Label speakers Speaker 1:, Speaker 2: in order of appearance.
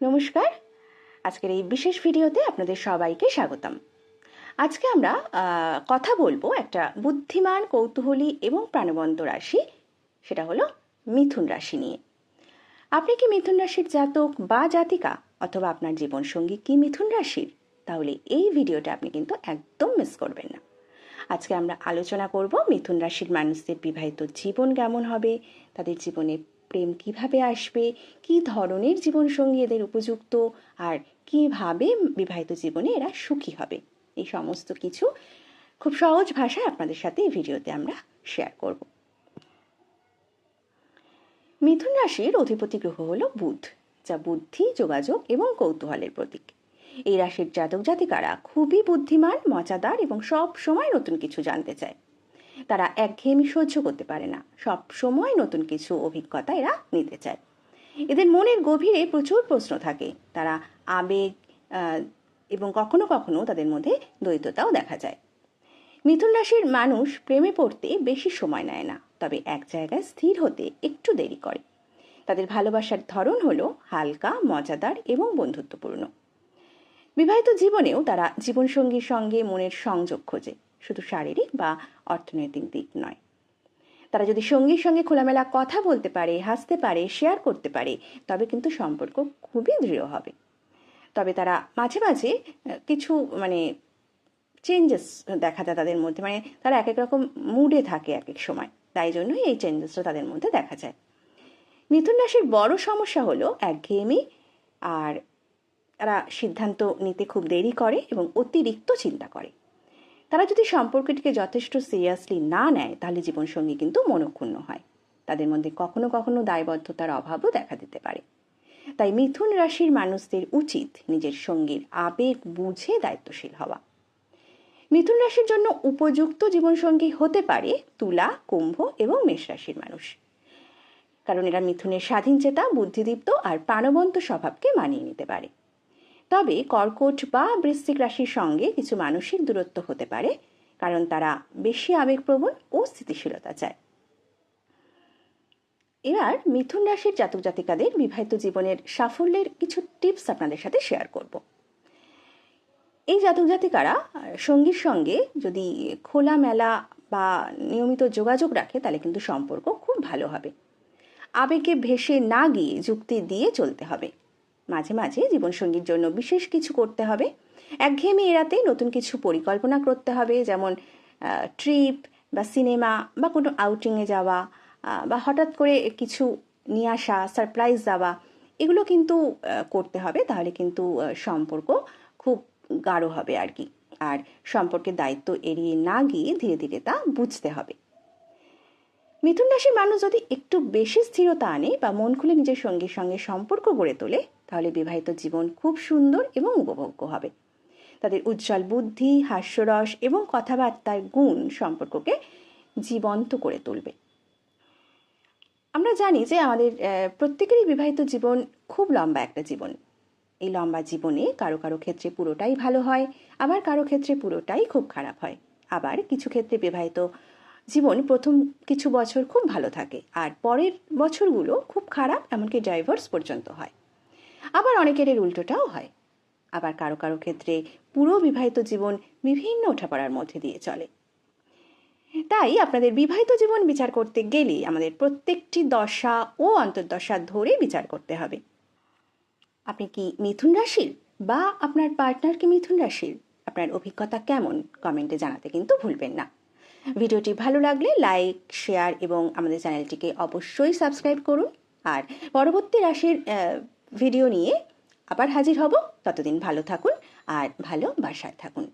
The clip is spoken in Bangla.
Speaker 1: নমস্কার। আজকের এই বিশেষ ভিডিওতে আপনাদের সবাইকে স্বাগতম। আজকে আমরা কথা বলব একটা বুদ্ধিমান, কৌতূহলী এবং প্রাণবন্ত রাশি, সেটা হলো মিথুন রাশি নিয়ে। আপনি কি মিথুন রাশির জাতক বা জাতিকা অথবা আপনার জীবনসঙ্গী কি মিথুন রাশির? তাহলে এই ভিডিওটা আপনি কিন্তু একদম মিস করবেন না। আজকে আমরা আলোচনা করব মিথুন রাশির মানুষদের বিবাহিত জীবন কেমন হবে, তাদের জীবনে প্রেম কীভাবে আসবে? কি ধরনের জীবনসঙ্গী এদের উপযুক্ত? আর কীভাবে বিবাহিত জীবনে এরা সুখী হবে? এই সমস্ত কিছু খুব সহজ ভাষায় আপনাদের সাথে এই ভিডিওতে আমরা শেয়ার করব। মিথুন রাশির অধিপতি গ্রহ হল বুধ, যা বুদ্ধি, যোগাযোগ এবং কৌতূহলের প্রতীক। এই রাশির জাতক জাতিকারা খুবই বুদ্ধিমান, মজাদার এবং সব সময় নতুন কিছু জানতে চায়। তারা একঘেয়েমি সহ্য করতে পারে না। সব সময় নতুন কিছু অভিজ্ঞতা এরা নিতে চায়। এদের মনের গভীরে প্রচুর প্রশ্ন থাকে। তারা আবেগ এবং কখনো কখনো তাদের মধ্যে দ্বৈততাও দেখা যায়। মিথুন রাশির মানুষ প্রেমে পড়তে বেশি সময় নেয় না, তবে এক জায়গায় স্থির হতে একটু দেরি করে। তাদের ভালোবাসার ধরন হলো হালকা, মজাদার এবং বন্ধুত্বপূর্ণ। বিবাহিত জীবনেও তারা জীবনসঙ্গীর সঙ্গে মনের সংযোগ খোঁজে। শুধু শারীরিক বা অর্থনৈতিক দিক নয়। তারা যদি সঙ্গীর সঙ্গে খোলামেলা কথা বলতে পারে, হাসতে পারে শেয়ার করতে পারে, তবে কিন্তু সম্পর্ক খুবই দৃঢ় হবে। তবে তারা মাঝে মাঝে কিছু মানে চেঞ্জেস দেখা যায় তাদের মধ্যে। মানে তারা এক এক রকম মুডে থাকে এক এক সময়। তাই জন্যই এই চেঞ্জেসটা তাদের মধ্যে দেখা যায়। মিথুন রাশির বড় সমস্যা হলো একঘেয়েমি, আর তারা সিদ্ধান্ত নিতে খুব দেরি করে এবং অতিরিক্ত চিন্তা করে। তারা যদি সম্পর্কটিকে যথেষ্ট সিরিয়াসলি না নেয়, তাহলে জীবনসঙ্গী কিন্তু মনক্ষুণ্ণ হয়। তাদের মধ্যে কখনো কখনো দায়বদ্ধতার অভাবও দেখা দিতে পারে। তাই মিথুন রাশির মানুষদের উচিত নিজের সঙ্গীর আবেগ বুঝে দায়িত্বশীল হওয়া। মিথুন রাশির জন্য উপযুক্ত জীবনসঙ্গী হতে পারে তুলা, কুম্ভ এবং মেষ রাশির মানুষ। কারণ এরা মিথুনের স্বাধীন চেতা বুদ্ধিদীপ্ত আর প্রাণবন্ত স্বভাবকে মানিয়ে নিতে পারে। তবে কর্কট বা বৃশ্চিক রাশির সঙ্গে কিছু মানসিক দূরত্ব হতে পারে, কারণ তারা বেশি আবেগপ্রবণ ও স্থিতিশীলতা চায়। এবার মিথুন রাশির জাতক জাতিকাদের বিবাহিত জীবনের সাফল্যের কিছু টিপস আপনাদের সাথে শেয়ার করব। এই জাতক জাতিকারা সঙ্গীর সঙ্গে যদি খোলামেলা বা নিয়মিত যোগাযোগ রাখে, তাহলে কিন্তু সম্পর্ক খুব ভালো হবে। আবেগে ভেসে না গিয়ে যুক্তি দিয়ে চলতে হবে। মাঝে মাঝে জীবনসঙ্গীর জন্য বিশেষ কিছু করতে হবে। একঘেয়েমি এড়াতে নতুন কিছু পরিকল্পনা করতে হবে, যেমন ট্রিপ বা সিনেমা বা কোনো আউটিংয়ে যাওয়া বা হঠাৎ করে কিছু নিয়ে আসা সারপ্রাইজ দেওয়া, এগুলো কিন্তু করতে হবে। তাহলে কিন্তু সম্পর্ক খুব গাঢ় হবে আর কি। আর সম্পর্কের দায়িত্ব এড়িয়ে না গিয়ে ধীরে ধীরে তা বুঝতে হবে। মিথুন রাশির মানুষ যদি একটু বেশি স্থিরতা আনে বা মন খুলে নিজের সঙ্গীর সঙ্গে সম্পর্ক গড়ে তোলে, তাহলে বিবাহিত জীবন খুব সুন্দর এবং উপভোগ্য হবে। তাদের উজ্জ্বল বুদ্ধি, হাস্যরস এবং কথাবার্তার গুণ সম্পর্ককে জীবন্ত করে তুলবে। আমরা জানি যে আমাদের প্রত্যেকেরই বিবাহিত জীবন খুব লম্বা একটা জীবন। এই লম্বা জীবনে কারও কারও ক্ষেত্রে পুরোটাই ভালো হয়, আবার কারও ক্ষেত্রে পুরোটাই খুব খারাপ হয়। আবার কিছু ক্ষেত্রে বিবাহিত জীবন প্রথম কিছু বছর খুব ভালো থাকে আর পরের বছরগুলো খুব খারাপ, এমনকি ডাইভোর্স পর্যন্ত হয়। আবার অনেকের এর উল্টোটাও হয়। আবার কারও কারও ক্ষেত্রে পুরো বিবাহিত জীবন বিভিন্ন ওঠাপড়ার মধ্যে দিয়ে চলে। তাই আপনাদের বিবাহিত জীবন বিচার করতে গেলে আমাদের প্রত্যেকটি দশা ও অন্তর্দশা ধরে বিচার করতে হবে। আপনি কি মিথুন রাশির বা আপনার পার্টনার কি মিথুন রাশির? আপনার অভিজ্ঞতা কেমন? কমেন্টে জানাতে কিন্তু ভুলবেন না। ভিডিওটি ভালো লাগলে লাইক, শেয়ার এবং আমাদের চ্যানেলটিকে অবশ্যই সাবস্ক্রাইব করুন। আর পরবর্তী রাশির ভিডিও নিয়ে আবার হাজির হব। ততদিন ভালো থাকুন আর ভালো বাসায় থাকুন।